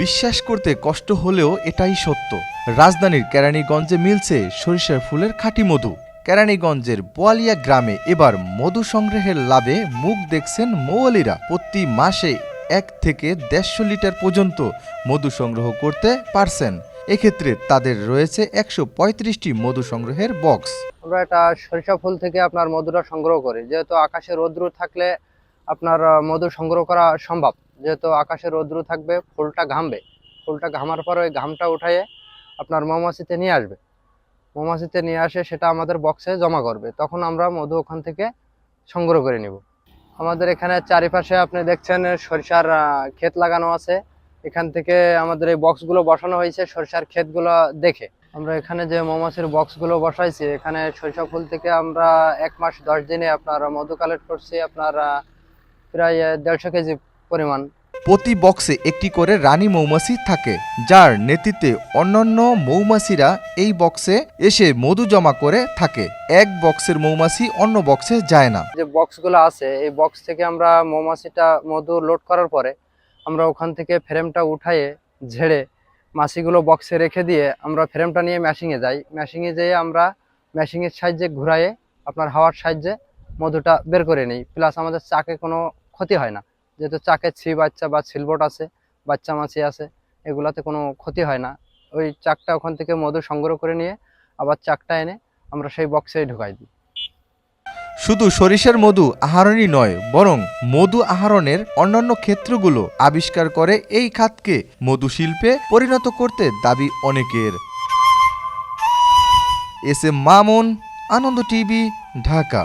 বিশ্বাস করতে কষ্ট হলেও এটাই সত্য। রাজধানীর কেরানীগঞ্জে মিলছে সরিষার ফুলের খাঁটি মধু। কেরানীগঞ্জের বোয়ালিয়া গ্রামে এবার মধু সংগ্রহের লাভে মুখ দেখছেন মৌয়ালিরা। প্রতি মাসে এক থেকে দেড়শো লিটার পর্যন্ত মধু সংগ্রহ করতে পারছেন। এক্ষেত্রে তাদের রয়েছে একশো পঁয়ত্রিশটি মধু সংগ্রহের বক্স। আমরা এটা সরিষা ফুল থেকে আপনার মধুটা সংগ্রহ করি। যেহেতু আকাশে রৌদ্র থাকলে আপনার মধু সংগ্রহ করা সম্ভব। যেহেতু আকাশে রৌদ্র থাকবে, ফুলটা ঘামবে। ফুলটা ঘামার পর ওই ঘামটা উঠায়ে আপনার মৌমাছিতে নিয়ে আসবে। মৌমাছিতে নিয়ে আসে, সেটা আমাদের বক্সে জমা করবে। তখন আমরা মধু ওখান থেকে সংগ্রহ করে নিব। আমাদের এখানে চারিপাশে আপনি দেখছেন সরিষার ক্ষেত লাগানো আছে। এখান থেকে আমাদের এই বক্সগুলো বসানো হয়েছে সরিষার ক্ষেতগুলো দেখে। আমরা এখানে যে মৌমাছির বক্সগুলো বসাইছি, এখানে সরিষা ফুল থেকে আমরা এক মাস দশ দিনে আপনার মধু কালেক্ট করছি। আপনার প্রায় দেড়শো কেজি পরিমাণ। প্রতি বক্সে একটি করে রানী মৌমাছি থাকে যার নেতৃত্বে অন্যান্য মৌমাছিরা এই বক্সে এসে মধু জমা করে থাকে। এক বক্সের মৌমাছি অন্য বক্সে যায় না। যে বক্সগুলো আছে এই বক্স থেকে আমরা মৌমাছিটা মধু লোড করার পরে আমরা ওখান থেকে ফ্রেমটা উঠায়ে ঝেড়ে মাছিগুলো বক্সে রেখে দিয়ে আমরা ফ্রেমটা নিয়ে ম্যাশিংয়ে যাই। ম্যাশিংয়ে যেয়ে আমরা ম্যাশিংয়ের সাহায্যে ঘুরায়ে আপনার হাওয়ার সাহায্যে মধুটা বের করে নিই। প্লাস আমাদের চাকে কোনো ক্ষতি হয় না। যেহেতু চাকে ছি বাচ্চা বা সিলবোট আছে, বাচ্চা মাছি আছে, এগুলাতে কোনো ক্ষতি হয় না। ওই চাকটা ওখান থেকে মধু সংগ্রহ করে নিয়ে আবার চাকটা এনে আমরা সেই বক্সেই ঢুকাই দিই। শুধু সরিষার মধু আহরণই নয়, বরং মধু আহরণের অন্যান্য ক্ষেত্রগুলো আবিষ্কার করে এই খাতকে মধু শিল্পে পরিণত করতে দাবি অনেকের। S M Mamun, Ananda TV, Dhaka.